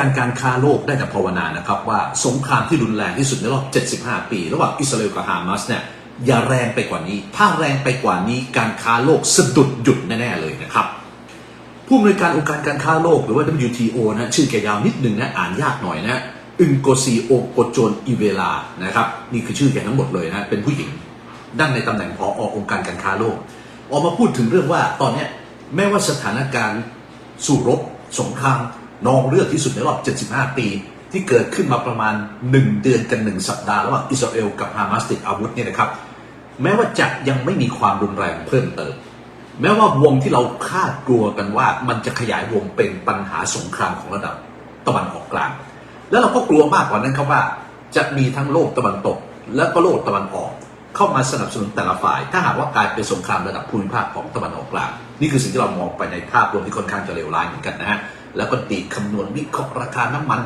การการค้าโลกได้แต่ภาวนานะครับว่าสงครามที่รุนแรงที่สุดในรอบ 75 ปี ระหว่างอิสราเอลกับฮามาสเนี่ยอย่าแรงไปกว่านี้ ถ้าแรงไปกว่านี้การค้าโลกสะดุดหยุดแน่ๆเลยนะครับ ผู้อำนวยการองค์การการค้าโลกหรือว่า WTO นะชื่อแกยาวนิดนึงนะอ่านยากหน่อยนะอึงโกซีโอโกโจนอีเวลานะครับนี่คือชื่อแกทั้งหมดเลยนะเป็นผู้หญิงดังในตำแหน่งพอองค์การการค้าโลก ออกมาพูดถึงเรื่องว่าตอนนี้แม้ว่าสถานการณ์สู้รบสงคราม นองเลือดที่สุดในรอบ 75 ปี ที่เกิดขึ้นมาประมาณ 1 เดือนกัน 1 สัปดาห์ระหว่างอิสราเอลกับฮามาสติดอาวุธเนี่ยนะครับ แม้ว่าจะยังไม่มีความรุนแรงเพิ่มเติม แม้ว่าวงที่เราคาดกลัวกันว่ามันจะขยายวงเป็นปัญหาสงครามของระดับตะวันออกกลาง แล้วเราก็กลัวมากกว่านั้นครับว่า จะมีทั้งโลกตะวันตก และก็โลกตะวันออก เข้ามาสนับสนุนแต่ละฝ่าย ถ้าหากว่ากลายเป็นสงครามระดับภูมิภาคของตะวันออกกลาง นี่คือสิ่งที่เรามองไปในภาพรวมที่ค่อนข้างจะเลวร้ายเหมือนกันนะฮะ แล้วก็ตีคำนวณวิเคราะห์ราคาน้ำมัน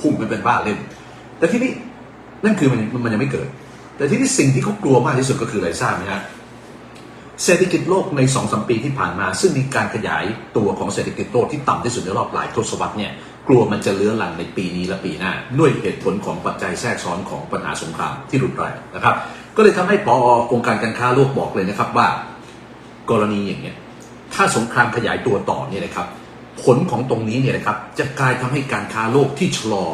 พุ่งไปเป็นบ้าเล่น แต่ที่นี้นั่นคือมันมันยังไม่เกิด แต่ที่นี้สิ่งที่เขากลัวมากที่สุดก็คืออะไรทราบไหมฮะเศรษฐกิจโลกใน2อสปีที่ผ่านมา ซึ่งมีการขยายตัวของเศรษฐกิจโลกที่ต่ำที่สุดในรอบหลายทศวรรษเนี่ยกลัวมันจะเลื้อรังในปีนี้และปีหน้า ด้วยเหตุผลของปัจจัยแทรกซ้อนของปัญหาสงครามที่รุนแรงนะครับ ก็เลยทำให้ปอองค์การการค้าโลกบอกเลยนะครับว่า กรณีอย่างเนี้ยถ้าสงครามขยายตัวต่อเนี่ยนะครับ ผลของตรงนี้เนี่ยนะครับจะกลายทำให้การค้าโลกที่ชะลอ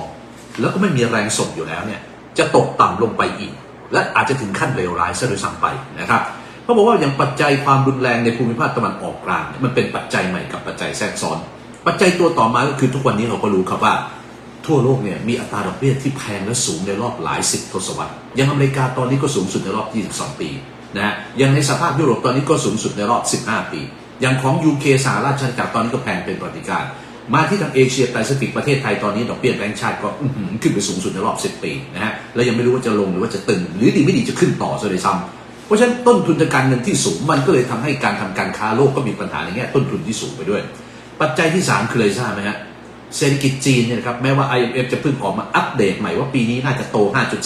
แล้วก็ไม่มีแรงส่งอยู่แล้วเนี่ยจะตกต่ำลงไปอีก และอาจจะถึงขั้นเลวร้ายซะโดยซ้ำไปนะครับเขาบอกว่าอย่างปัจจัยความรุนแรงในภูมิภาคตะวันออกกลางมันเป็นปัจจัยใหม่กับปัจจัยแทรกซ้อน ปัจจัยตัวต่อมาก็คือทุกวันนี้เราก็รู้ครับว่า ทั่วโลกเนี่ยมีอัตราดอกเบี้ยที่แพงและสูงในรอบหลายสิบทศวรรษอย่างอเมริกาตอนนี้ก็สูงสุดในรอบ 22 ปีนะฮะอย่างในสภาพยุโรปตอนนี้ก็สูงสุดในรอบ 15 ปี อย่างของ UK สหราชอาณาจักรตอนนี้ก็แพงเป็นประวัติการณ์มาที่ทางเอเชียแปซิฟิกประเทศไทยตอนนี้ดอกเบี้ยแบงก์ชาติก็ขึ้นไปสูงสุดในรอบ 10 ปีนะฮะแล้วยังไม่รู้ว่าจะลงหรือว่าจะตึง หรือดีไม่ดีจะขึ้นต่อซะเลยซ้ำเพราะฉะนั้นต้นทุนทางการเงินที่สูงมันก็เลยทำให้การทำการค้าโลกก็มีปัญหาในแง่ต้นทุนที่สูงไปด้วย ปัจจัยที่สามคืออะไรทราบไหมฮะเศรษฐกิจจีนเนี่ยนะครับแม้ว่า IMF จะเพิ่งออกมาอัปเดตใหม่ว่าปีนี้น่าจะโต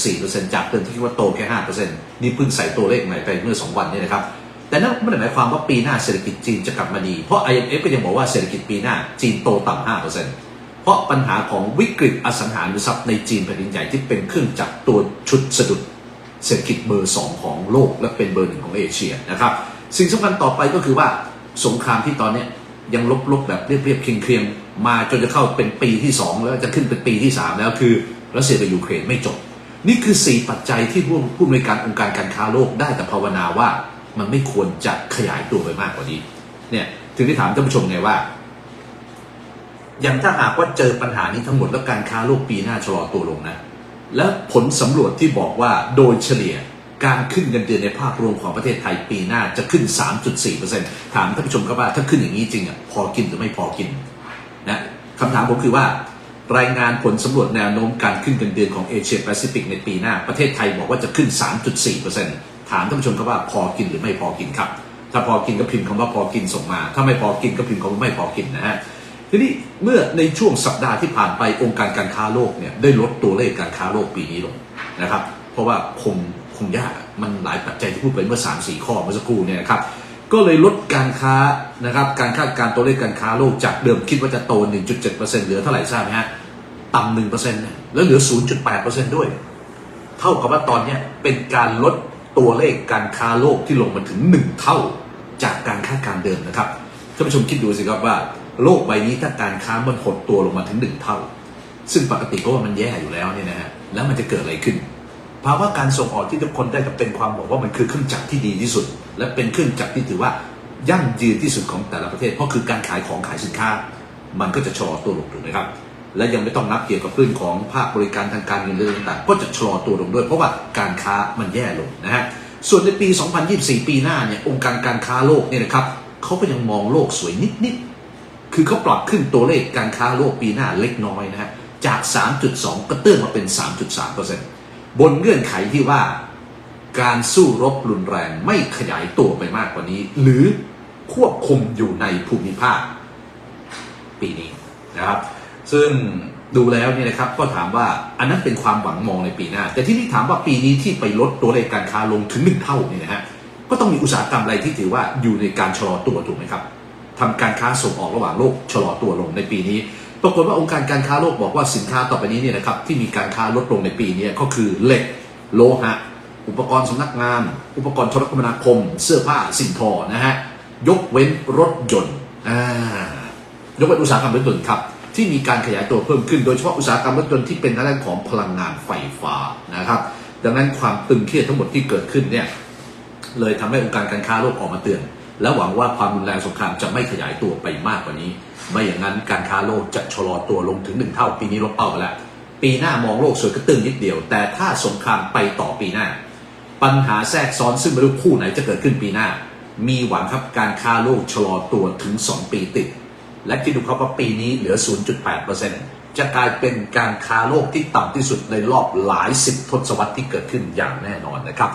5.4%จากเดิมที่คิดว่าโตแค่ 5%นี่เพิ่งใส่ตัวเลขใหม่ไปเมื่อ 2 วันนี้นะครับ แต่นั่นไม่ได้หมายความว่าปีหน้าเศรษฐกิจจีนจะกลับมาดี เพราะ IMF ก็ยังบอกว่าเศรษฐกิจปีหน้าจีนโตต่ำ5%เพราะปัญหาของวิกฤตอสังหาริมทรัพย์ในจีนแผ่นดินใหญ่ที่เป็นเครื่องจักรตัวชุดสะดุดเศรษฐกิจเบอร์2ของโลกและเป็นเบอร์หนึ่งของเอเชียนะครับสิ่งสำคัญต่อไปก็คือว่าสงครามที่ตอนนี้ยยังลบๆแบบเรียบๆเคียงๆมาจนจะเข้าเป็นปีที่ 2 แล้วจะขึ้นเป็นปีที่ 3 แล้วคือรัสเซียกับยูเครนไม่จบ นี่คือ 4 ปัจจัยที่ผู้ผู้อำนวยการองค์การการค้าโลกได้แต่ภาวนาว่า มันไม่ควรจะขยายตัวไปมากกว่านี้ เนี่ย ถึงได้ถามท่านผู้ชมไงว่า อย่างถ้าหากว่าเจอปัญหานี้ทั้งหมดแล้วการค้าโลกปีหน้าชะลอตัวลงนะ และผลสำรวจที่บอกว่าโดยเฉลี่ยการขึ้นเงินเดือนในภาพรวมของประเทศไทยปีหน้าจะขึ้น 3.4%ถามท่านผู้ชมครับว่าถ้าขึ้นอย่างนี้จริงอะพอกินหรือไม่พอกินนะคำถามผมคือว่า รายงานผลสำรวจแนวโน้มการขึ้นเงินเดือนของเอเชียแปซิฟิกในปีหน้า ประเทศไทยบอกว่าจะขึ้น 3.4% ถามท่านผู้ชมครับว่าพอกินหรือไม่พอกินครับ ถ้าพอกินก็พิมพ์คำว่าพอกินส่งมา ถ้าไม่พอกินก็พิมพ์คำว่าไม่พอกินนะฮะทีนี้เมื่อในช่วงสัปดาห์ที่ผ่านไปองค์การการค้าโลกเนี่ยได้ลดตัวเลขการค้าโลกปีนี้ลงนะครับ เพราะว่าคงคงยากมันหลายปัจจัยที่พูดไปเมื่อ 3 4 ข้อเมื่อสักครู่เนี่ยนะครับก็เลยลดการค้านะครับการคาดการตัวเลขการค้าโลกจากเดิมคิดว่าจะโต 1.7%เหลือเท่าไหร่ทราบไหมฮะต่ำ1%เนี่ยแล้วเหลือ 0.8%ด้วย เท่ากับว่าตอนนี้เป็นการลด ตัวเลขการค้าโลกที่ลงมาถึง 1 เท่าจากการคาดการเดิมนะครับท่านผู้ชมคิดดูสิครับว่า โลกใบนี้ถ้าการค้ามันหดตัวลงมาถึง 1 เท่า ซึ่งปกติก็ว่ามันแย่อยู่แล้วเนี่ยนะฮะแล้วมันจะเกิดอะไรขึ้นภาวะการส่งออกที่ทุกคนได้กับเป็นความบอกว่ามันคือเครื่องจักรที่ดีที่สุด และเป็นเครื่องจักรที่ถือว่ายั่งยืนที่สุดของแต่ละประเทศ เพราะคือการขายของขายสินค้า มันก็จะชะลอตัวลงถูกไหมครับ และยังไม่ต้องนับเกี่ยวกับเรื่องของภาคบริการทางการเงินเรื่องต่างๆ ก็จะชะลอตัวลงด้วย เพราะว่าการค้ามันแย่ลงนะฮะส่วนในปี 2024 ปีหน้าเนี่ยองค์การการค้าโลกเนี่ยนะครับเขาก็ยังมองโลกสวยนิดๆคือเขาปรับขึ้นตัวเลขการค้าโลกปีหน้าเล็กน้อยนะฮะจาก 3.2 ก็เตื้อนมาเป็น 3.3%บนเงื่อนไขที่ว่าการสู้รบรุนแรงไม่ขยายตัวไปมากกว่านี้ หรือควบคุมอยู่ในภูมิภาค ปีนี้นะครับ ซึ่งดูแล้วเนี่ยนะครับก็ถามว่าอันนั้นเป็นความหวังมองในปีหน้า แต่ที่นี่ถามว่าปีนี้ที่ไปลดตัวเลขการค้าลงถึงหนึ่งเท่าเนี่ยนะฮะก็ต้องมีอุตสาหกรรมอะไรที่ถือว่าอยู่ในการชะลอตัวถูกไหมครับทำการค้าส่งออกระหว่างโลกชะลอตัวลงในปีนี้ ปรากฏว่าองค์การการค้าโลกบอกว่าสินค้าต่อไปนี้เนี่ยนะครับที่มีการค้าลดลงในปีนี้ก็คือเหล็กโลหะ อุปกรณ์สำนักงาน อุปกรณ์โทรคมนาคม เสื้อผ้าสิ่งทอนะฮะยกเว้นรถยนต์อ่ายกเว้นอุตสาหกรรมรถยนต์ครับ ที่มีการขยายตัวเพิ่มขึ้น โดยเฉพาะอุตสาหกรรมรถยนต์ที่เป็นทางด้านของพลังงานไฟฟ้านะครับ ดังนั้นความตึงเครียดทั้งหมดที่เกิดขึ้นเนี่ยเลยทำให้องค์การการค้าโลกออกมาเตือน และหวังว่าความรุนแรงสงครามจะไม่ขยายตัวไปมากกว่านี้ ไม่อย่างนั้นการค้าโลกจะชะลอตัวลงถึงหนึ่งเท่าปีนี้ลดเป้าไปแล้วปีหน้ามองโลกสวยกระตึงนิดเดียว แต่ถ้าสงครามไปต่อปีหน้า ปัญหาแทรกซ้อนซึ่งไม่รู้คู่ไหนจะเกิดขึ้นปีหน้า มีหวังครับการค้าโลกชะลอตัวถึง 2 ปีติด และคิดดูครับว่าปีนี้เหลือ 0.8%จะกลายเป็นการค้าโลกที่ต่ำที่สุดในรอบหลายสิบทศวรรษที่เกิดขึ้นอย่างแน่นอนนะครับ